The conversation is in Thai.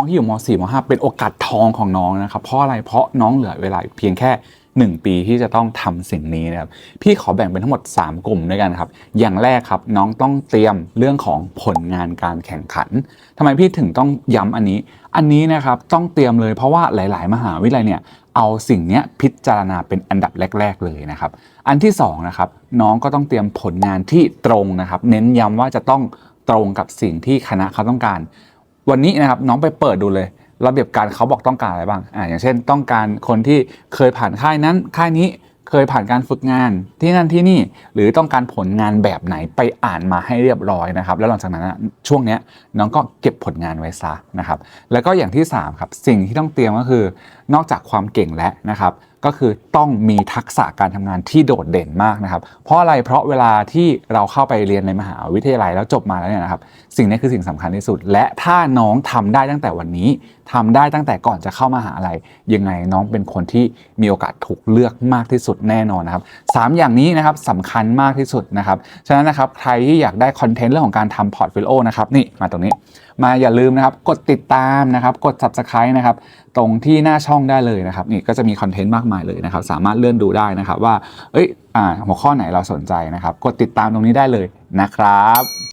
องที่อยู่ม .4 ม .5 เป็นโอกาสทองของน้องนะครับ เพราะอะไรเพราะน้องเหลือเวลาเพียงแค่ 1 ปีที่จะต้องทำสิ่งนี้นะครับพี่ขอแบ่งเป็นทั้งหมด 3 กลุ่มด้วยกันครับ อย่างแรกครับน้องต้องเตรียมเรื่องของผลงานการแข่งขันทำไมพี่ถึงต้องย้ำอันนี้ อันนี้นะครับต้องเตรียมเลยเพราะว่าหลาย ๆ มหาวิทยาลัยเนี่ยเอาสิ่งนี้พิจารณาเป็นอันดับแรก ๆ เลยนะครับ อันที่สองนะครับน้องก็ต้องเตรียมผลงานที่ตรงนะครับ เน้นย้ำว่าจะต้องตรงกับสิ่งที่คณะเขาต้องการ วันนี้นะครับน้องไปเปิดดูเลย ระเบียบการเขาบอกต้องการอะไรบ้างอ่าอย่างเช่นต้องการคนที่เคยผ่านค่ายนั้นค่ายนี้เคยผ่านการฝึกงานที่นั่นที่นี่หรือต้องการผลงานแบบไหนไปอ่านมาให้เรียบร้อยนะครับ แล้วหลังจากนั้นช่วงเนี้ยน้องก็เก็บผลงานไว้ซะนะครับ แล้วก็อย่างที่สามครับสิ่งที่ต้องเตรียมก็คือ นอกจากความเก่งแล้วนะครับ ก็คือต้องมีทักษะการทำงานที่โดดเด่นมากนะครับ เพราะอะไรเพราะเวลาที่เราเข้าไปเรียนในมหาวิทยาลัยแล้วจบมาแล้วเนี่ยนะครับ สิ่งนี้คือสิ่งสำคัญที่สุด และถ้าน้องทำได้ตั้งแต่วันนี้ทำได้ตั้งแต่ก่อนจะเข้ามหาลัยยังไงน้องเป็นคนที่มีโอกาสถูกเลือกมากที่สุดแน่นอนนะครับสามอย่างนี้นะครับสำคัญมากที่สุดนะครับฉะนั้นนะครับใครที่อยากได้คอนเทนต์เรื่องของการทำพอร์ตโฟลิโอนะครับนี่มาตรงนี้ มาอย่าลืมนะครับกดติดตามนะครับกด subscribe นะครับตรงที่หน้าช่องได้เลยนะครับนี่ก็จะมีคอนเทนต์มากมายเลยนะครับสามารถเลื่อนดูได้นะครับว่าเอ้ยอหัวข้อไหนเราสนใจนะครับ กดติดตามตรงนี้ได้เลยนะครับ